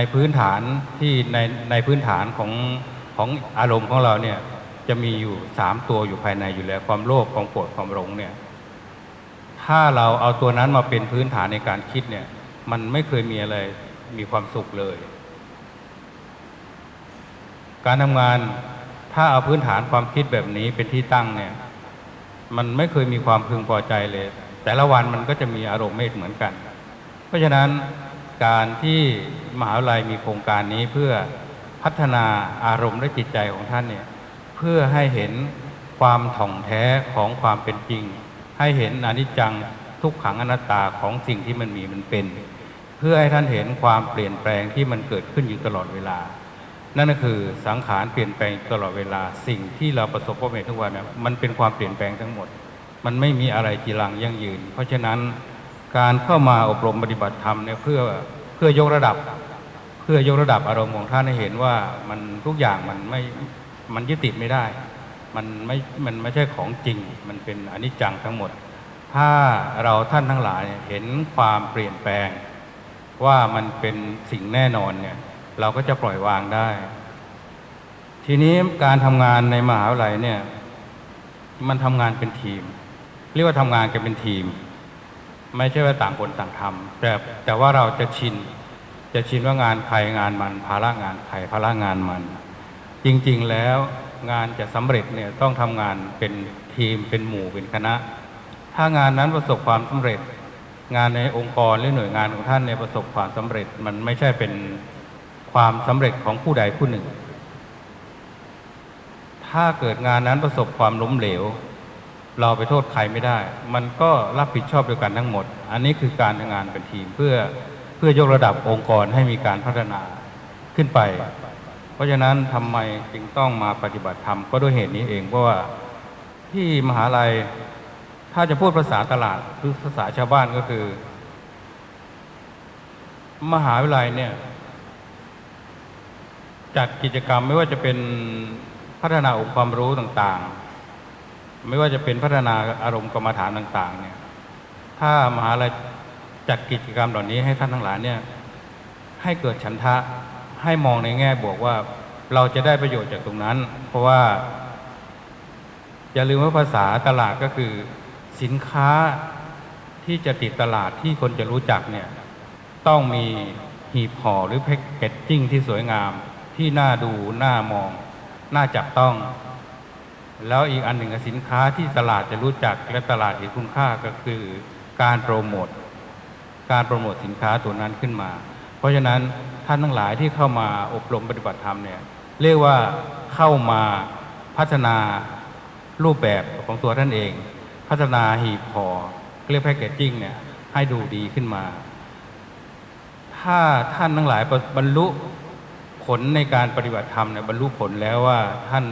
ในพื้นฐานที่ในในพื้นฐานของของอารมณ์ของเราเนี่ยจะมีอยู่สามตัวอยู่ภายในอยู่แล้ว ความโลภความโกรธความหลงเนี่ยถ้าเราเอาตัวนั้นมาเป็นพื้นฐานในการคิดเนี่ย มันไม่เคยมีอะไรมีความสุขเลย การทำงานถ้าเอาพื้นฐานความคิดแบบนี้เป็นที่ตั้งเนี่ย มันไม่เคยมีความพึงพอใจเลย แต่ละวันมันก็จะมีอารมณ์ไม่เหมือนกัน เพราะฉะนั้น การที่มหาวิทยาลัยมีโครงการนี้เพื่อพัฒนาอารมณ์และจิตใจของท่านเนี่ยเพื่อให้เห็นความถ่องแท้ของความเป็นจริง ให้เห็นอนิจจังทุกขังอนัตตาของสิ่งที่มันมีมันเป็น เพื่อให้ท่านเห็นความเปลี่ยนแปลงที่มันเกิดขึ้นอยู่ตลอดเวลา นั่นก็คือสังขารเปลี่ยนแปลงตลอดเวลาสิ่งที่เราประสบพบเห็นทุกวันเนี่ยมันเป็นความเปลี่ยนแปลงทั้งหมด มันไม่มีอะไรจีรังยั่งยืน เพราะฉะนั้น การเข้ามาอบรมปฏิบัติธรรมเนี่ยเพื่อเพื่อยกระดับ เพื่อยกระดับอารมณ์ของท่านให้เห็นว่ามันทุกอย่างมันไม่มันยึดติดไม่ได้ มันไม่มันไม่ใช่ของจริง มันเป็นอนิจจังทั้งหมด ถ้าเราท่านทั้งหลายเห็นความเปลี่ยนแปลง ว่ามันเป็นสิ่งแน่นอนเนี่ยเราก็จะปล่อยวางได้ ทีนี้การทำงานในมหาวิทยาลัยเนี่ยมันทำงานเป็นทีม เรียกว่าทำงานกันเป็นทีม ไม่ใช่ว่าต่างคนต่างทำแต่แต่ว่าเราจะชิน จะชินว่างานใครงานมันภาระงานใครภาระงานมัน จริงๆแล้วงานจะสำเร็จเนี่ยต้องทำงานเป็นทีมเป็นหมู่เป็นคณะ ถ้างานนั้นประสบความสำเร็จ งานในองค์กรหรือหน่วยงานของท่านเนี่ยประสบความสำเร็จ มันไม่ใช่เป็นความสำเร็จของผู้ใดผู้หนึ่ง ถ้าเกิดงานนั้นประสบความล้มเหลว เราไปโทษใครไม่ได้ มันก็รับผิดชอบด้วยกันทั้งหมด อันนี้คือการทำงานเป็นทีมเพื่อเพื่อยกระดับองค์กรให้มีการพัฒนาขึ้นไป เพราะฉะนั้นทำไมจึงต้องมาปฏิบัติธรรมก็ด้วยเหตุนี้เองเพราะว่าที่มหาลัยถ้าจะพูดภาษาตลาดหรือภาษาชาวบ้านก็คือ มหาวิทยาลัยเนี่ยจัดกิจกรรมไม่ว่าจะเป็นพัฒนาองค์ความรู้ต่างๆ ไม่ว่าจะเป็นพัฒนาอารมณ์กรรมฐานต่างๆเนี่ยถ้ามหาลัยจัดกิจกรรมเหล่านี้ให้ท่านทั้งหลายเนี่ยให้เกิดฉันทะให้มองในแง่บวกว่าเราจะได้ประโยชน์จากตรงนั้น เพราะว่า อย่าลืมว่าภาษาตลาดก็คือสินค้าที่จะติดตลาดที่คนจะรู้จักเนี่ยต้องมีหีบห่อหรือแพ็กเกจจิ้งที่สวยงามที่น่าดูน่ามอง น่าจับต้อง แล้วอีกอันหนึ่งสินค้าที่ตลาดจะรู้จักและตลาดเห็นคุณค่าก็คือการโปรโมทการโปรโมทสินค้าตัวนั้นขึ้นมา เพราะฉะนั้นท่านทั้งหลายที่เข้ามาอบรมปฏิบัติธรรมเนี่ยเรียกว่าเข้ามาพัฒนารูปแบบของตัวท่านเอง พัฒนาหีบห่อเรียกแพคเกจจิ้งเนี่ยให้ดูดีขึ้นมา ถ้าท่านทั้งหลายบรรลุผลในการปฏิบัติธรรมเนี่ยบรรลุผลแล้วว่าท่าน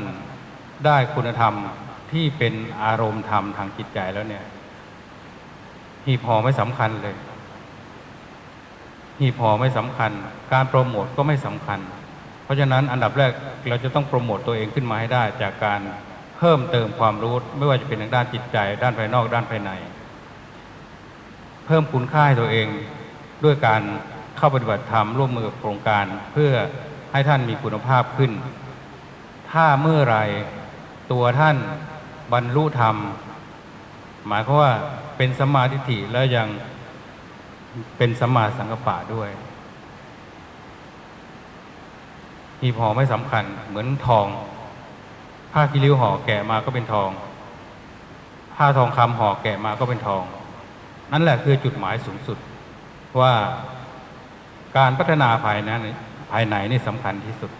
ได้คุณธรรมที่เป็นอารมณ์ธรรมทางจิตใจแล้วเนี่ยหีบห่อไม่สำคัญเลยหีบห่อไม่สำคัญ การโปรโมทก็ไม่สำคัญ เพราะฉะนั้นอันดับแรกเราจะต้องโปรโมทตัวเองขึ้นมาให้ได้ จากการเพิ่มเติมความรู้ไม่ว่าจะเป็นทางด้านจิตใจ ด้านภายนอกด้านภายใน เพิ่มคุณค่าให้ตัวเองด้วยการเข้าปฏิบัติธรรมร่วมมือกับโครงการ เพื่อให้ท่านมีคุณภาพขึ้น ถ้าเมื่อไร ตัวท่านบรรลุธรรม หมายความว่าเป็นสมาทิฏฐิแล้วยังเป็นสมาสังกปะด้วยหีบห่อไม่สำคัญเหมือนทอง ผ้ากิริ้วห่อแกะมาก็เป็นทอง ผ้าทองคำห่อแกะมาก็เป็นทอง นั่นแหละคือจุดหมายสูงสุดว่าการพัฒนาภายในภายในนี่สำคัญที่สุด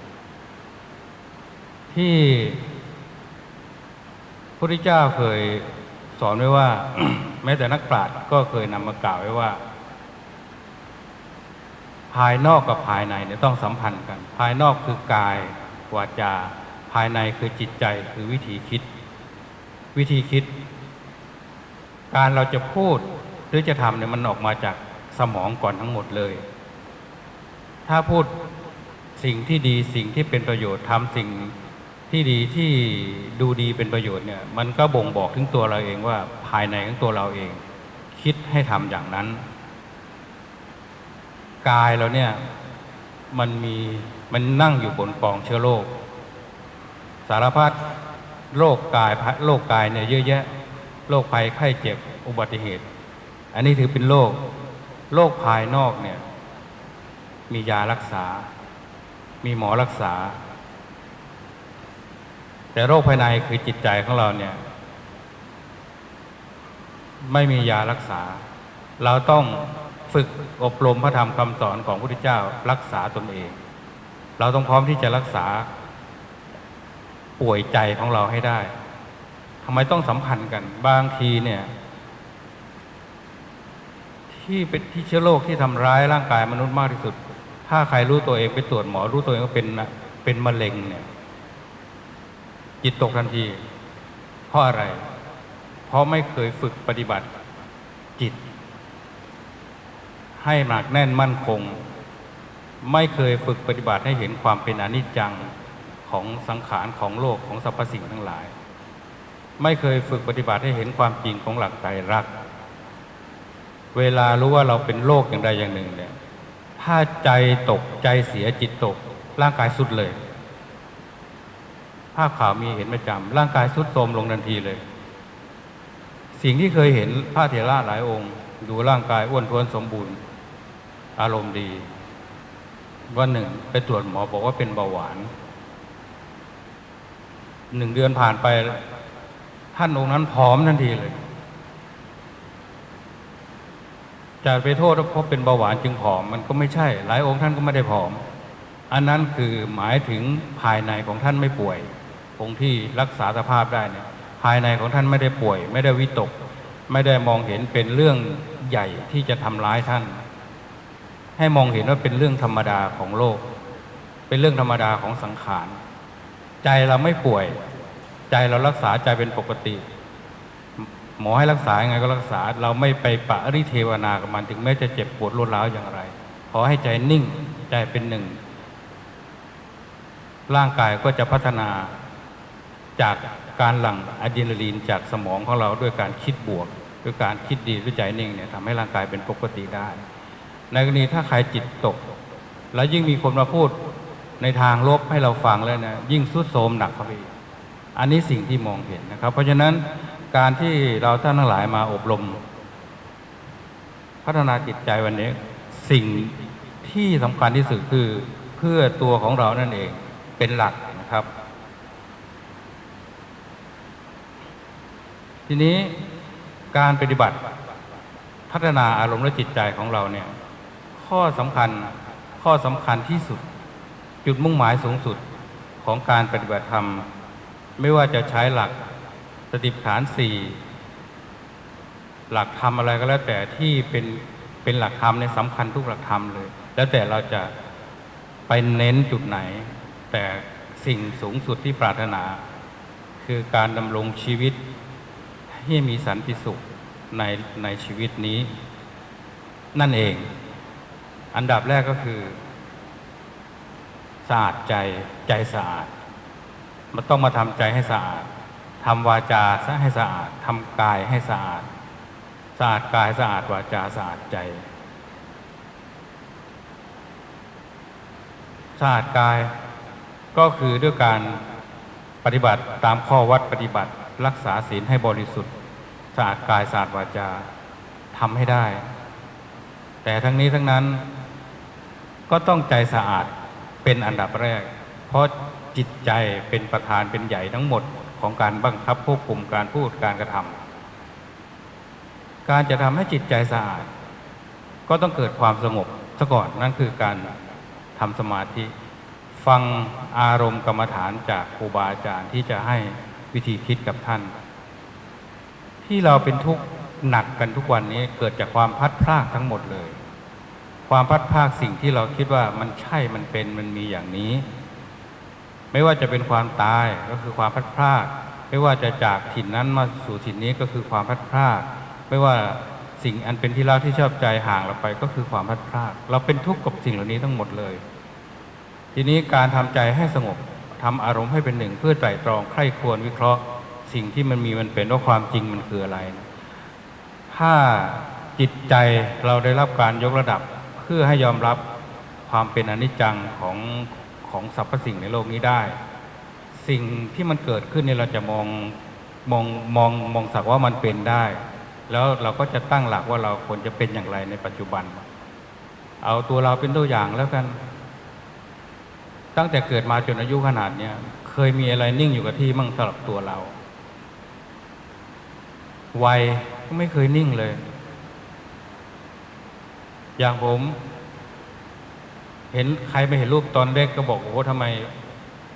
ที่ พระพุทธเจ้าเคยสอนไว้ว่า แม้แต่นักปราชญ์ก็เคยนำมากล่าวไว้ว่า ภายนอกกับภายในเนี่ยต้องสัมพันธ์กัน ภายนอกคือกายวาจา ภายในคือจิตใจคือวิธีคิด วิธีคิด การเราจะพูดหรือจะทำเนี่ยมันออกมาจากสมองก่อนทั้งหมดเลย ถ้าพูดสิ่งที่ดีสิ่งที่เป็นประโยชน์ทำสิ่ง ที่ดีที่ดูดีเป็นประโยชน์เนี่ยมันก็บ่งบอกถึงตัวเราเองว่าภายในของตัวเราเอง คิดให้ทำอย่างนั้น กายเราเนี่ยมันมีมันนั่งอยู่บนกองเชื้อโรคสารพัดโรคกายโรคกายเนี่ยเยอะแยะโรคภัยไข้เจ็บอุบัติเหตุ อันนี้ถือเป็นโรคโรคภายนอกเนี่ยมียารักษา มีหมอรักษา แต่โรคภายในคือจิตใจของเราเนี่ย ไม่มียารักษา เราต้องฝึกอบรมพระธรรมคำสอนของพระพุทธเจ้ารักษาตนเอง เราต้องพร้อมที่จะรักษาป่วยใจของเราให้ได้ทำไมต้องสัมพันธ์กัน บางทีเนี่ย ที่เป็นที่เชื้อโรคที่ทำร้ายร่างกายมนุษย์มากที่สุด ถ้าใครรู้ตัวเองไปตรวจหมอรู้ตัวเองว่าเป็นเป็นมะเร็งเนี่ย จิตตกทันที เพราะอะไร เพราะไม่เคยฝึกปฏิบัติจิต ให้หนักแน่นมั่นคง ไม่เคยฝึกปฏิบัติให้เห็นความเป็นอนิจจังของสังขารของโลกของสรรพสิ่งทั้งหลาย ไม่เคยฝึกปฏิบัติให้เห็นความจริงของหลักไตรลัก เวลารู้ว่าเราเป็นโรคอย่างใดอย่างหนึ่งเนี่ยถ้าใจตกใจเสียจิตตก ร่างกายสุดเลย ภาพข่าวมีเห็นประจำร่างกายสุดโทรมลงทันทีเลย สิ่งที่เคยเห็นพระเถระหลายองค์ ดูร่างกายอ้วนท้วนสมบูรณ์ อารมณ์ดีวันหนึ่งไปตรวจหมอบอกว่าเป็นเบาหวานหนึ่งเดือนผ่านไป ท่านองค์นั้นผอมทันทีเลยจะไปโทษว่าเพราะเป็นเบาหวานจึงผอม มันก็ไม่ใช่ หลายองค์ท่านก็ไม่ได้ผอม อันนั้นคือหมายถึงภายในของท่านไม่ป่วย องที่รักษาสภาพได้เนี่ยภายในของท่านไม่ได้ป่วย ไม่ได้วิตก ไม่ได้มองเห็นเป็นเรื่องใหญ่ที่จะทำร้ายท่าน ให้มองเห็นว่าเป็นเรื่องธรรมดาของโลก เป็นเรื่องธรรมดาของสังขาร ใจเราไม่ป่วย ใจเรารักษาใจเป็นปกติ หมอให้รักษายังไงก็รักษา เราไม่ไปปะริเทวนากับมัน ถึงแม้จะเจ็บปวดรวดร้าวอย่างไร ขอให้ใจนิ่งใจเป็นหนึ่ง ร่างกายก็จะพัฒนา จากการหลั่งอะดรีนาลีนจากสมองของเราด้วยการคิดบวกด้วยการคิดดีด้วยใจนิ่งเนี่ยทำให้ร่างกายเป็นปกติได้ ในกรณีถ้าใครจิตตก แล้วยิ่งมีคนมาพูดในทางลบให้เราฟังแล้วนะยิ่งสุดโทมหนักเข้าไปอันนี้สิ่งที่มองเห็นนะครับ เพราะฉะนั้นการที่เราท่านทั้งหลายมาอบรม พัฒนาจิตใจวันนี้ สิ่งที่สำคัญที่สุดคือเพื่อตัวของเรานั่นเองเป็นหลักนะครับ ทีนี้การปฏิบัติพัฒนาอารมณ์และจิตใจของเราเนี่ย ข้อสำคัญข้อสำคัญที่สุด จุดมุ่งหมายสูงสุดของการปฏิบัติธรรม ไม่ว่าจะใช้หลักสติปัฏฐานสี่หลักธรรมอะไรก็แล้วแต่ที่เป็นเป็นหลักธรรมในยสำคัญทุกหลักธรรมเลย แล้วแต่เราจะไปเน้นจุดไหน แต่สิ่งสูงสุดที่ปรารถนา คือการดำรงชีวิต ให้มีสันติสุขในในชีวิตนี้ นั่นเอง อันดับแรกก็คือสะอาดใจใจสะอาด มันต้องมาทำใจให้สะอาดทำวาจาซะให้สะอาดทำกายให้สะอาดสะอาดกายสะอาดวาจาสะอาดใจสะอาดกายก็คือด้วยการปฏิบัติตามข้อวัดปฏิบัติรักษาศีลให้บริสุทธิ์ สะอาดกายสะอาดวาจาทำให้ได้ แต่ทั้งนี้ทั้งนั้น ก็ต้องใจสะอาดเป็นอันดับแรก เพราะจิตใจเป็นประธานเป็นใหญ่ทั้งหมดของการบังคับควบคุมการพูดการกระทำการจะทำให้จิตใจสะอาด ก็ต้องเกิดความสงบซะก่อนนั่นคือการททำสมาธิ ฟังอารมณ์กรรมฐานจากครูบาอาจารย์ที่จะให้วิธีคิดกับท่าน ที่เราเป็นทุกข์หนักกันทุกวันนี้เกิดจากความพัดพรากทั้งหมดเลย ความพัดพรากสิ่งที่เราคิดว่ามันใช่มันเป็นมันมีอย่างนี้ ไม่ว่าจะเป็นความตายก็คือความพัดพรากไม่ว่าจะจากถิ่นนั้นมาสู่ถิ่นนี้ก็คือความพัดพรากไม่ว่าสิ่งอันเป็นที่รักที่ชอบใจห่างเราไปก็คือความพัดพรากเราเป็นทุกข์กับสิ่งเหล่านี้ทั้งหมดเลย ทีนี้การทำใจให้สงบทำอารมณ์ให้เป็นหนึ่งเพื่อไตรตรองใคร่ควรวิเคราะห์ สิ่งที่มันมีมันเป็นว่าความจริงมันคืออะไรถ้าจิตใจเราได้รับการยกระดับเพื่อให้ยอมรับความเป็นอนิจจังของของสรรพสิ่งในโลกนี้ได้ สิ่งที่มันเกิดขึ้นเนี่ยเราจะมองมองมองมองสักว่ามันเป็นได้ แล้วเราก็จะตั้งหลักว่าเราควรจะเป็นอย่างไรในปัจจุบัน เอาตัวเราเป็นตัวอย่างแล้วกัน ตั้งแต่เกิดมาจนอายุขนาดเนี้ยเคยมีอะไรนิ่งอยู่กับที่มั่งสำหรับตัวเรา วัยก็ไม่เคยนิ่งเลย อย่างผม เห็นใครไม่เห็นรูปตอนเด็กก็บอกโอ้ทำไม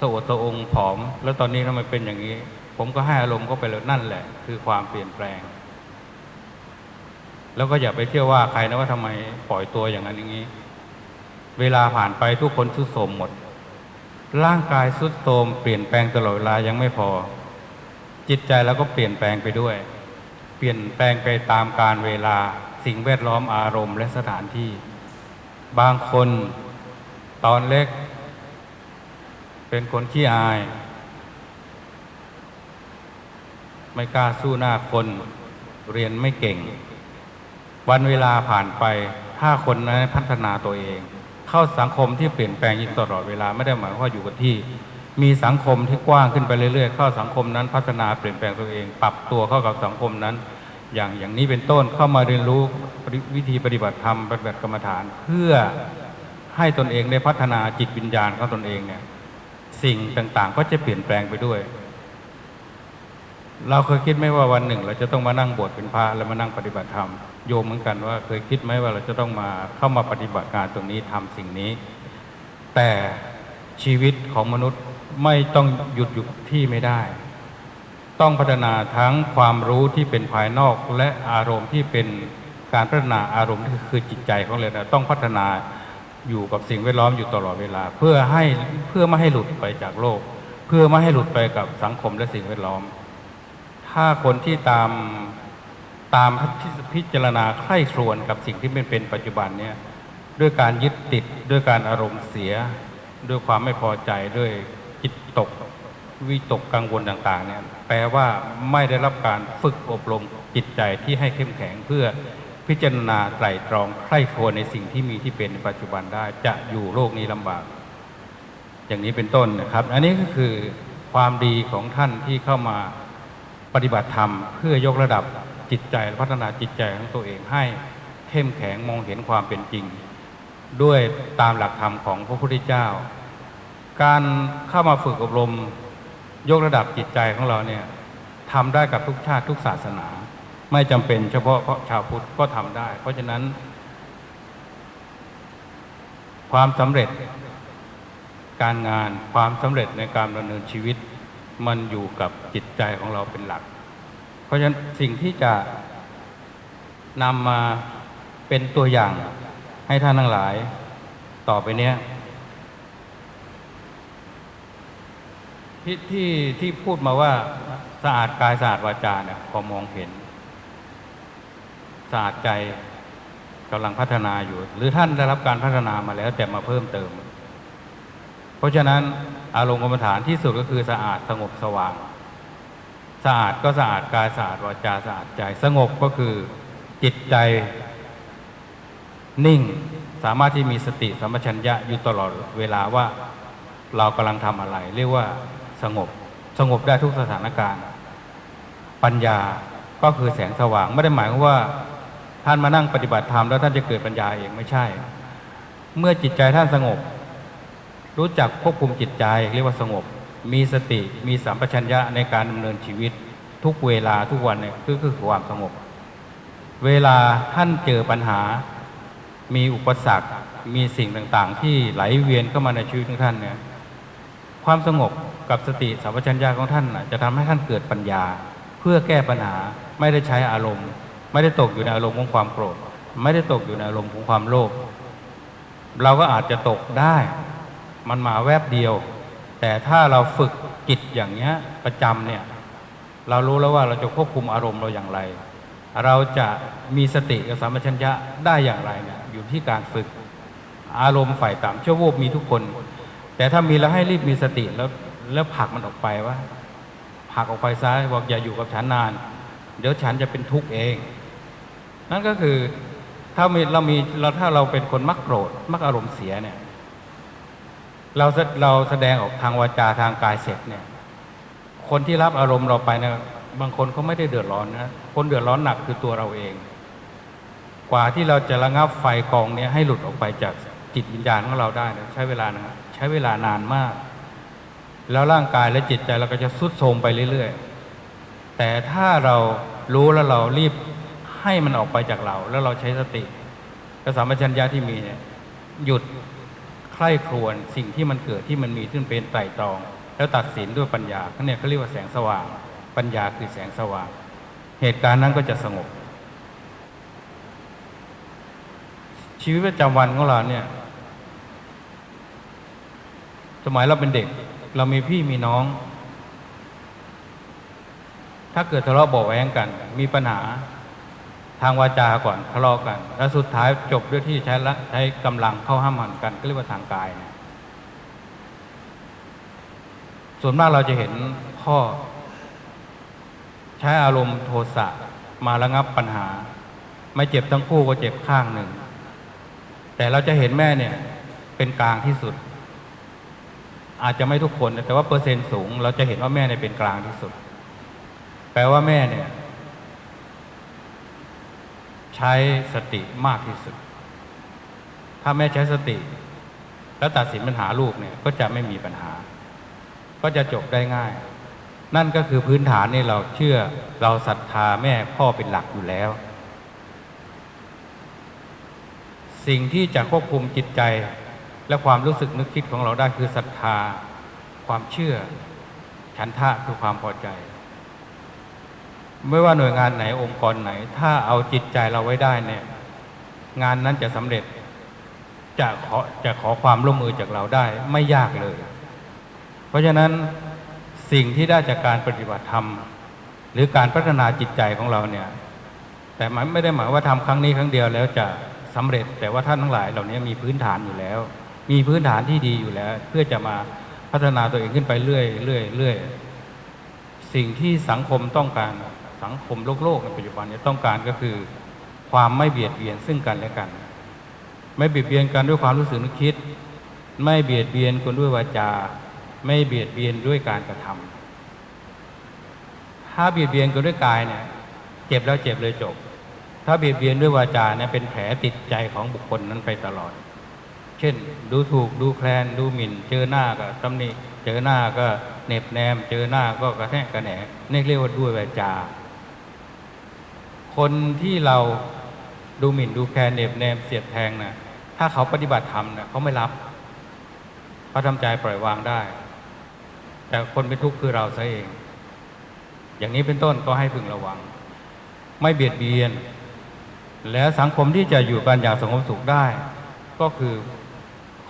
สะโอดสะองผอม แล้วตอนนี้ทำไมเป็นอย่างนี้ ผมก็ให้อารมณ์เข้าไปเลยนั่นแหละ คือความเปลี่ยนแปลง แล้วก็อย่าไปเที่ยวว่าใครนะว่าทำไมปล่อยตัวอย่างนั้นอย่างนี้ เวลาผ่านไปทุกคนทุดโทมหมด ร่างกายสุดโทมเปลี่ยนแปลงตลอดเวลายังไม่พอ จิตใจเราก็เปลี่ยนแปลงไปด้วย ปลี่ยนแปลงไปตามการเวลาสิ่งแวดล้อมอารมณ์และสถานที่ บางคนตอนเล็ก เป็นคนขี้อาย ไม่กล้าสู้หน้าคน เรียนไม่เก่ง วันเวลาผ่านไป ถ้าคนนั้นพัฒนาตัวเอง เข้าสังคมที่เปลี่ยนแปลงอยู่ตลอดเวลาไม่ได้หมายความว่าอยู่กับที่ มีสังคมที่กว้างขึ้นไปเรื่อยๆ เข้าสังคมนั้นพัฒนาเปลี่ยนแปลงตัวเอง ปรับตัวเข้ากับสังคมนั้น อย่างอย่างนี้เป็นต้นเข้ามาเรียนรู้วิธีปฏิบัติธรรมปฏิบัติกรรมฐาน เพื่อให้ตนเองได้พัฒนาจิตวิญญาณของตนเองเนี่ยสิ่งต่างๆ ก็จะเปลี่ยนแปลงไปด้วย เราเคยคิดไหมว่าวันหนึ่ง เราจะต้องมานั่งบวชเป็นพระแล้วมานั่งปฏิบัติธรรมโยมเหมือนกันว่า เคยคิดไหมว่าเราจะต้องมาเข้ามาปฏิบัติการตรงนี้ทำสิ่งนี้ แต่ชีวิตของมนุษย์ ไม่ต้องหยุดอยู่ที่ไม่ได้ ต้องพัฒนาทั้งความรู้ที่เป็นภายนอกและอารมณ์ที่เป็นการพัฒนาอารมณ์ที่คือจิตใจของเรานะต้องพัฒนาอยู่กับสิ่งแวดล้อมอยู่ตลอดเวลา เพื่อให้เพื่อไม่ให้หลุดไปจากโลก เพื่อไม่ให้หลุดไปกับสังคมและสิ่งแวดล้อม ถ้าคนที่ตามตามพิจารณาใคร่ครวญกับสิ่งที่เป็นเป็นปัจจุบันเนี่ยด้วยการยึดติดด้วยการอารมณ์เสีย ด้วยความไม่พอใจด้วย จิตตกวิตกกังวลต่างๆเนี่ยแปลว่าไม่ได้รับการฝึกอบรมจิตใจที่ให้เข้มแข็งเพื่อพิจารณาไตรตรองใคร่ครวญในสิ่งที่มีที่เป็นในปัจจุบันได้จะอยู่โลกนี้ลำบาก อย่างนี้เป็นต้นนะครับ อันนี้ก็คือความดีของท่านที่เข้ามาปฏิบัติธรรม เพื่อยกระดับจิตใจพัฒนาจิตใจของตัวเองให้เข้มแข็งมองเห็นความเป็นจริง ด้วยตามหลักธรรมของพระพุทธเจ้า การเข้ามาฝึกอบรม ยกระดับจิตใจของเราเนี่ยทำได้กับทุกชาติทุกศาสนา ไม่จำเป็นเฉพาะเพราะชาวพุทธก็ทำได้ เพราะฉะนั้น ความสำเร็จการงานความสำเร็จในการดำเนินชีวิต มันอยู่กับจิตใจของเราเป็นหลัก เพราะฉะนั้นสิ่งที่จะนำมาเป็นตัวอย่างให้ท่านทั้งหลาย ต่อไปเนี้ย ที่ที่ที่พูดมาว่าสะอาดกายสะอาดวาจาเนี่ยพอมองเห็นสะอาดใจกำลังพัฒนาอยู่ หรือท่านได้รับการพัฒนามาแล้วแต่มาเพิ่มเติม เพราะฉะนั้นอารมณ์กรรมฐานที่สุดก็คือสะอาดสงบสว่าง สะอาดก็สะอาดกายสะอาดวาจาสะอาดใจ สงบก็คือจิตใจนิ่งสามารถที่มีสติสัมปชัญญะอยู่ตลอดเวลาว่าเรากำลังทำอะไร เรียกว่า สงบ สงบได้ทุกสถานการณ์ ปัญญาก็คือแสงสว่าง ไม่ได้หมายว่าท่านมานั่งปฏิบัติธรรมแล้วท่านจะเกิดปัญญาเองไม่ใช่ เมื่อจิตใจท่านสงบ รู้จักควบคุมจิตใจเรียกว่าสงบ มีสติมีสัมปชัญญะในการดำเนินชีวิต ทุกเวลาทุกวันเนี่ยก็คือความสงบ เวลาท่านเจอปัญหา มีอุปสรรคมีสิ่งต่างๆ ที่ไหลเวียนเข้ามาในชีวิตของท่านเนี่ยความสงบ กับสติสัมปชัญญะของท่านจะทำให้ท่านเกิดปัญญา เพื่อแก้ปัญหาไม่ได้ใช้อารมณ์ ไม่ได้ตกอยู่ในอารมณ์ของความโกรธ ไม่ได้ตกอยู่ในอารมณ์ของความโลภเราก็อาจจะตกได้ มันมาแวบเดียว แต่ถ้าเราฝึกจิตอย่างเนี้ยประจำเนี่ยเรารู้แล้วว่าเราจะควบคุมอารมณ์เราอย่างไร เราจะมีสติกับสัมปชัญญะได้อย่างไรเนี่ยอยู่ที่การฝึกอารมณ์ฝ่ายต่ำชั่ววูบมีทุกคน แต่ถ้ามีแล้วให้รีบมีสติแล้ว แล้วผลักมันออกไปว่าผลักออกไปซ้ายบอกอย่าอยู่กับฉันนาน เดี๋ยวฉันจะเป็นทุกข์เอง นั่นก็คือถ้ามีเรามีเราถ้าเราเป็นคนมักโกรธมักอารมณ์เสียเนี่ย เราเราแสดงออกทางวาจาทางกายเสร็จเนี่ย คนที่รับอารมณ์เราไปเนี่ยบางคนเขาไม่ได้เดือดร้อนนะคนเดือดร้อนหนักคือตัวเราเอง กว่าที่เราจะระงับไฟกองเนี้ยให้หลุดออกไปจากจิตวิญญาณของเราได้เนี่ยใช้เวลานะใช้เวลานานมาก แล้วร่างกายและจิตใจเราก็จะสุดโทมไปเรื่อยๆ แต่ถ้าเรารู้แล้วเรารีบให้มันออกไปจากเรา แล้วเราใช้สติกระสัมปชัญญะที่มีเนี่ยหยุดใคร่ครวญสิ่งที่มันเกิดที่มันมีขึ้นเป็นไตรตรอง แล้วตัดสินด้วยปัญญาเนี่ยเขาเรียกว่าแสงสว่าง ปัญญาคือแสงสว่าง เหตุการณ์นั้นก็จะสงบ ชีวิตประจำวันของเราเนี่ย สมัยเราเป็นเด็ก เรามีพี่มีน้อง ถ้าเกิดทะเลาะเบาแว้งกัน มีปัญหาทางวาจาก่อนทะเลาะกัน แล้วสุดท้ายจบด้วยที่ใช้ละใช้กำลังเข้าห้ามหันกัน ก็เรียกว่าทางกายนี่ยส่วนมากเราจะเห็นพ่อ ใช้อารมณ์โทสะมาระงับปัญหา ไม่เจ็บทั้งคู่ก็เจ็บข้างหนึ่ง แต่เราจะเห็นแม่เนี่ยเป็นกลางที่สุด อาจจะไม่ทุกคนนะแต่ว่าเปอร์เซ็นต์สูง เราจะเห็นว่าแม่เนี่ยเป็นกลางที่สุด แปลว่าแม่เนี่ย ใช้สติมากที่สุด ถ้าแม่ใช้สติ แล้วตัดสินปัญหาลูกเนี่ย ก็จะไม่มีปัญหา ก็จะจบได้ง่าย นั่นก็คือพื้นฐานนี่เราเชื่อเราศรัทธาแม่พ่อเป็นหลักอยู่แล้ว สิ่งที่จะควบคุมจิตใจ และความรู้สึกนึกคิดของเราได้คือศรัทธา ความเชื่อ ฉันทะคือความพอใจ ไม่ว่าหน่วยงานไหนองค์กรไหน ถ้าเอาจิตใจเราไว้ได้เนี่ย งานนั้นจะสำเร็จ จะขอจะขอความร่วมมือจากเราได้ไม่ยากเลย เพราะฉะนั้นสิ่งที่ได้จากการปฏิบัติธรรม หรือการพัฒนาจิตใจของเราเนี่ย แต่มันไม่ได้หมายว่าทำครั้งนี้ครั้งเดียวแล้วจะสำเร็จ แต่ว่าท่านทั้งหลายเหล่านี้มีพื้นฐานอยู่แล้ว มีพื้นฐานที่ดีอยู่แล้ว เพื่อจะมาพัฒนาตัวเองขึ้นไปเรื่อยเรื่อยเรื่อยสิ่งที่สังคมต้องการสังคมโลกโลกในปัจจุบันนี้ต้องการก็คือ ความไม่เบียดเบียนซึ่งกันและกัน ไม่เบียดเบียนกันด้วยความรู้สึกนึกคิด ไม่เบียดเบียนกันด้วยวาจา ไม่เบียดเบียนด้วยการกระทำถ้าเบียดเบียนกันด้วยกายเนี่ย เจ็บแล้วเจ็บเลยจบ ถ้าเบียดเบียนด้วยวาจาเนี่ยเป็นแผลติดใจของบุคคลนั้นไปตลอด เช่น ดูถูกดูแคลนดูหมิ่น เจอหน้าก็ตำหนิเจอหน้าก็เหน็บแนม เจอหน้าก็กระแทกกระแหนนี่เรียกว่าด้วยวาจา คนที่เราดูหมิ่นดูแคลนเหน็บแนมเสียดแทงนะถ้าเขาปฏิบัติธรรมนะเขาไม่รับเขาทำใจปล่อยวางได้ แต่คนเป็นทุกข์คือเราซะเอง อย่างนี้เป็นต้นก็ให้พึงระวัง ไม่เบียดเบียน และสังคมที่จะอยู่กันอย่างสงบสุขได้ ก็คือ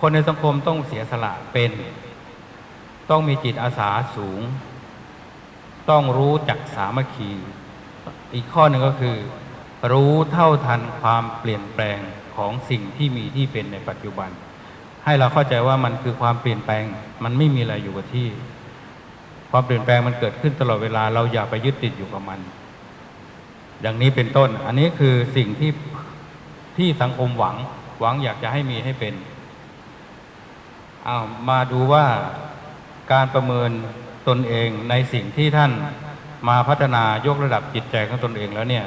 คนในสังคมต้องเสียสละเป็น ต้องมีจิตอาสาสูง ต้องรู้จักสามัคคี อีกข้อหนึ่งก็คือ รู้เท่าทันความเปลี่ยนแปลงของสิ่งที่มีที่เป็นในปัจจุบัน ให้เราเข้าใจว่ามันคือความเปลี่ยนแปลง มันไม่มีอะไรอยู่กับที่ ความเปลี่ยนแปลงมันเกิดขึ้นตลอดเวลา เราอย่าไปยึดติดอยู่กับมัน อย่างนี้เป็นต้น อันนี้คือสิ่งที่ที่สังคมหวัง หวังอยากจะให้มีให้เป็น อ้าวมาดูว่าการประเมินตนเองในสิ่งที่ท่านมาพัฒนายกระดับจิตใจของตนเองแล้วเนี่ย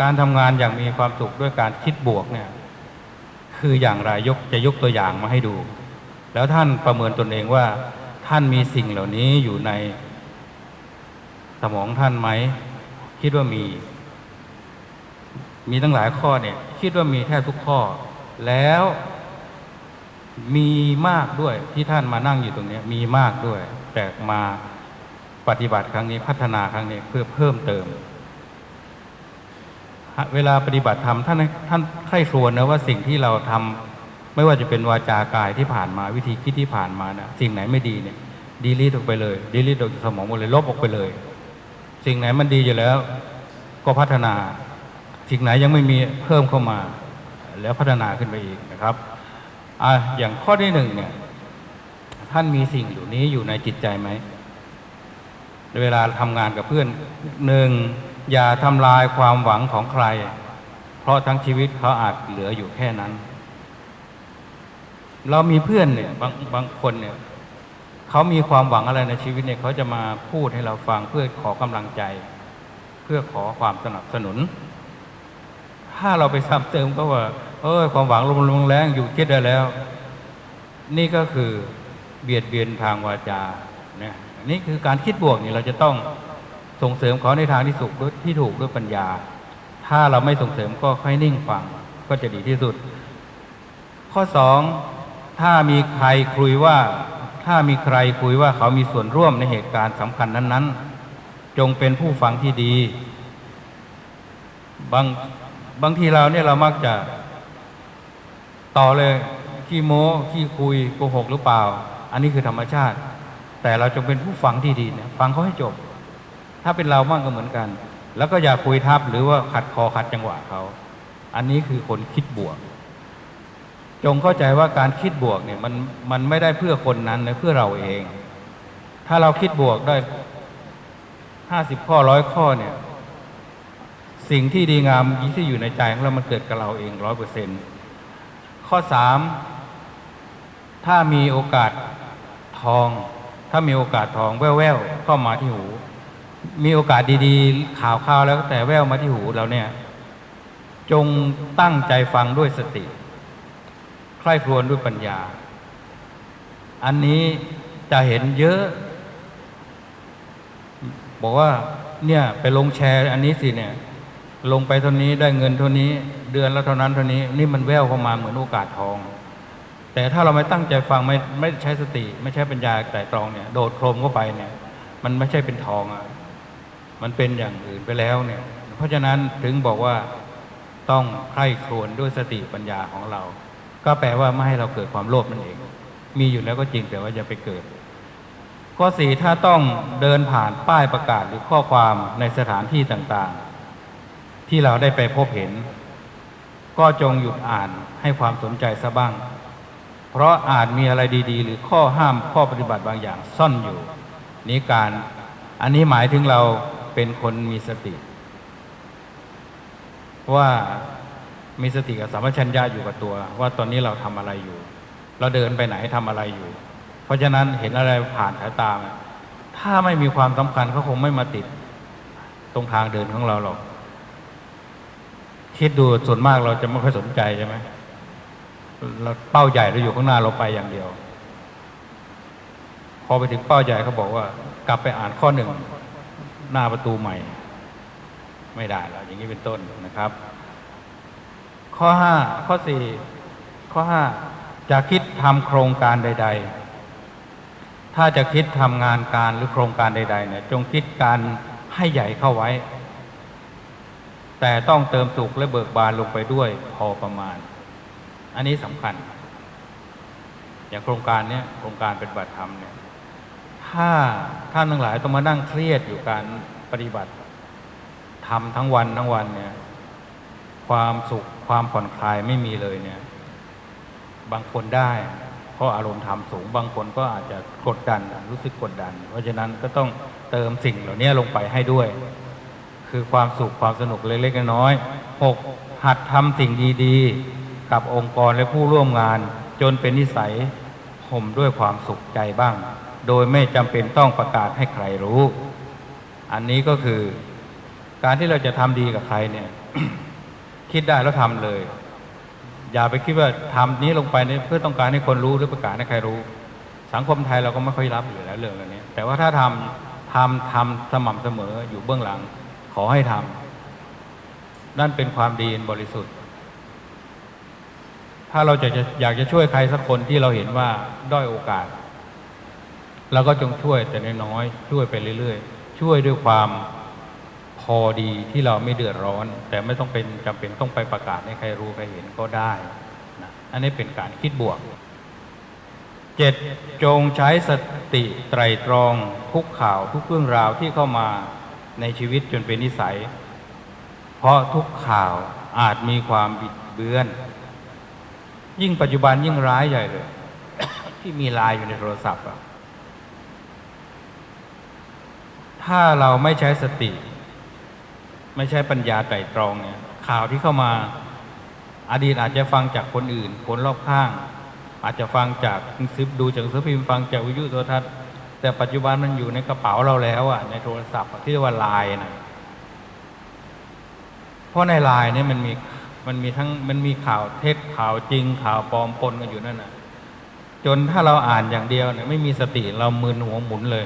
การทำงานอย่างมีความสุขด้วยการคิดบวกเนี่ย คืออย่างไรยกจะยกตัวอย่างมาให้ดู แล้วท่านประเมินตนเองว่า ท่านมีสิ่งเหล่านี้อยู่ในสมองท่านไหม คิดว่ามี มีตั้งหลายข้อเนี่ย คิดว่ามีแทบทุกข้อ แล้ว มีมากด้วยที่ท่านมานั่งอยู่ตรงนี้มีมากด้วย แต่มาปฏิบัติครั้งนี้พัฒนาครั้งนี้เพื่อเพิ่มเติม เวลาปฏิบัติธรรมท่านท่านใคร่ครวญนะว่าสิ่งที่เราทำไม่ว่าจะเป็นวาจากายที่ผ่านมาวิธีคิดที่ผ่านมานะสิ่งไหนไม่ดีเนี่ยดีลีทออกไปเลยดีลีทออกจากสมองหมดเลยลบออกไปเลย สิ่งไหนมันดีอยู่แล้ว ก็พัฒนา สิ่งไหนยังไม่มีเพิ่มเข้ามา แล้วพัฒนาขึ้นไปอีกนะครับ อะอย่างข้อที่หนึ่งเนี่ย ท่านมีสิ่งเหล่านี้อยู่ในจิตใจไหมเวลาทำงานกับเพื่อนหนึ่งอย่าทำลายความหวังของใคร เพราะทั้งชีวิตเขาอาจเหลืออยู่แค่นั้น เรามีเพื่อนเนี่ยบางบางคนเนี่ยเขามีความหวังอะไรในชีวิตเนี่ยเขาจะมาพูดให้เราฟังเพื่อขอกำลังใจ เพื่อขอความสนับสนุน ถ้าเราไปซ้ำเติมก็ว่า เออความหวังลมลงแรงอยู่คิดได้แล้ว นี่ก็คือเบียดเบียนทางวาจาเนี่ยนี่คือการคิดบวกนี่เราจะต้องส่งเสริมเขาในทางที่สุขด้วยที่ถูกด้วยปัญญา ถ้าเราไม่ส่งเสริมก็ค่อยนิ่งฟังก็จะดีที่สุด ข้อสองถ้ามีใครคุยว่า ถ้ามีใครคุยว่าเขามีส่วนร่วมในเหตุการณ์สำคัญนั้น ๆ จงเป็นผู้ฟังที่ดี บางบางทีเราเนี่ยเรามักจะ ต่อเลยขี้โม้ขี้คุยโกหกหรือเปล่า อันนี้คือธรรมชาติ แต่เราจงเป็นผู้ฟังที่ดีเนี่ยฟังเขาให้จบ ถ้าเป็นเรามั่งก็เหมือนกัน แล้วก็อย่าคุยทับหรือว่าขัดคอขัดจังหวะเขา อันนี้คือคนคิดบวก จงเข้าใจว่าการคิดบวกเนี่ยมันมันไม่ได้เพื่อคนนั้นนะเพื่อเราเอง ถ้าเราคิดบวกได้ห้าสิบข้อร้อยข้อเนี่ย สิ่งที่ดีงามที่อยู่ในใจของเรามันเกิดกับเราเองร้อยเปอร์เซ็นต์ ข้อสามถ้ามีโอกาสทอง ถ้ามีโอกาสทองแว่วๆเข้ามาที่หู มีโอกาสดีๆ ข่าวข่าวแล้วแต่แว่วมาที่หูเราเนี่ย จงตั้งใจฟังด้วยสติ ใคร่ครวญด้วยปัญญา อันนี้จะเห็นเยอะ บอกว่า เนี่ย ไปลงแชร์อันนี้สิเนี่ย ลงไปเท่านี้ได้เงินเท่านี้ เดือนและเท่านั้นเท่านี้นี่มันแววเข้ามาเหมือนโอกาสทอง แต่ถ้าเราไม่ตั้งใจฟังไม่ไม่ใช้สติ ไม่ใช้ปัญญาแต่ตรองเนี่ย โดดโครมเข้าไปเนี่ย มันไม่ใช่เป็นทองอะมันเป็นอย่างอื่นไปแล้วเนี่ย เพราะฉะนั้นถึงบอกว่าต้องใคร่ครวญด้วยสติปัญญาของเรา ก็แปลว่าไม่ให้เราเกิดความโลภนั่นเอง มีอยู่แล้วก็จริงแต่ว่าอย่าไปเกิด ข้อสี่ถ้าต้องเดินผ่านป้ายประกาศหรือข้อความในสถานที่ต่างๆ ที่เราได้ไปพบเห็น ก็จงหยุดอ่านให้ความสนใจซะบ้าง เพราะอาจมีอะไรดีๆ หรือข้อห้ามข้อปฏิบัติบางอย่างซ่อนอยู่นี้การอันนี้หมายถึงเราเป็นคนมีสติ ว่ามีสติกับสัมปชัญญะอยู่กับตัว ว่าตอนนี้เราทำอะไรอยู่ เราเดินไปไหนทำอะไรอยู่ เพราะฉะนั้นเห็นอะไรผ่านสายตา ถ้าไม่มีความสำคัญเขาคงไม่มาติดตรงทางเดินของเราหรอก คิดดูส่วนมากเราจะไม่ค่อยสนใจใช่ไหมเราเป้าใหญ่เราอยู่ข้างหน้าเราไปอย่างเดียว พอไปถึงเป้าใหญ่เขาบอกว่า กลับไปอ่านข้อหนึ่งหน้าประตูใหม่ ไม่ได้แล้วอย่างนี้เป็นต้นนะครับ ข้อห้าข้อสี่ข้อห้าจะคิดทำโครงการใด ๆ ถ้าจะคิดทำงานการหรือโครงการใด ๆ เนี่ย จงคิดการให้ใหญ่เข้าไว้ แต่ต้องเติมสุขและเบิกบานลงไปด้วยพอประมาณ อันนี้สำคัญ อย่างโครงการเนี้ยโครงการเป็นบัตรธรรมเนี่ย ถ้าท่านทั้งหลายต้องมานั่งเครียดอยู่การปฏิบัติทำทั้งวันทั้งวันเนี่ย ความสุขความผ่อนคลายไม่มีเลยเนี่ย บางคนได้ เพราะอารมณ์ธรรมสูง บางคนก็อาจจะกดดันรู้สึกกดดัน เพราะฉะนั้นก็ต้องเติมสิ่งเหล่านี้ลงไปให้ด้วย คือความสุขความสนุกเล็กๆน้อยๆหกหัดทำสิ่งดีๆ กับองค์กรและผู้ร่วมงาน จนเป็นนิสัยห่มด้วยความสุขใจบ้าง โดยไม่จำเป็นต้องประกาศให้ใครรู้ อันนี้ก็คือ การที่เราจะทำดีกับใครเนี่ย คิดได้แล้วทำเลย อย่าไปคิดว่าทำนี้ลงไปเนี่ยเพื่อต้องการให้คนรู้หรือประกาศให้ใครรู้ สังคมไทยเราก็ไม่ค่อยรับอยู่แล้วเรื่องอันนี้แต่ว่าถ้าทำทำทำสม่ำเสมออยู่เบื้องหลัง ขอให้ทำนั่นเป็นความดีบริสุทธิ์ ถ้าเราจะอยากจะช่วยใครสักคนที่เราเห็นว่าด้อยโอกาสเราก็จงช่วยแต่น้อยๆช่วยไปเรื่อยๆ ช่วยด้วยความพอดีที่เราไม่เดือดร้อน แต่ไม่ต้องเป็นจำเป็นต้องไปประกาศให้ใครรู้ใครเห็นก็ได้นะอันนี้เป็นการคิดบวกเจ็ดจงใช้สติไตรตรองทุกข่าวทุกเรื่องราวที่เข้ามา ในชีวิตจนเป็นนิสัย เพราะทุกข่าวอาจมีความบิดเบือน ยิ่งปัจจุบันยิ่งร้ายใหญ่เลย ที่มีไลายอยู่ในโทรศัพท์อะถ้าเราไม่ใช้สติ ไม่ใช้ปัญญาไตรตรองเนี่ย ข่าวที่เข้ามาอดีตอาจจะฟังจากคนอื่น คนรอบข้าง อาจจะฟังจากหนังสือดูจากหนังสือพิมพ์ฟังจากวิทยุโทรทัศน์ แต่ปัจจุบันมันอยู่ในกระเป๋าเราแล้วอะในโทรศัพท์ที่เรียกว่าไลน์นะเพราะในไลน์เนี่ยมันมีมันมีทั้งมันมีข่าวเท็จข่าวจริงข่าวปลอมปนกันอยู่นั่นนะจนถ้าเราอ่านอย่างเดียวเนี่ยไม่มีสติเรามืนหัวหมุนเลย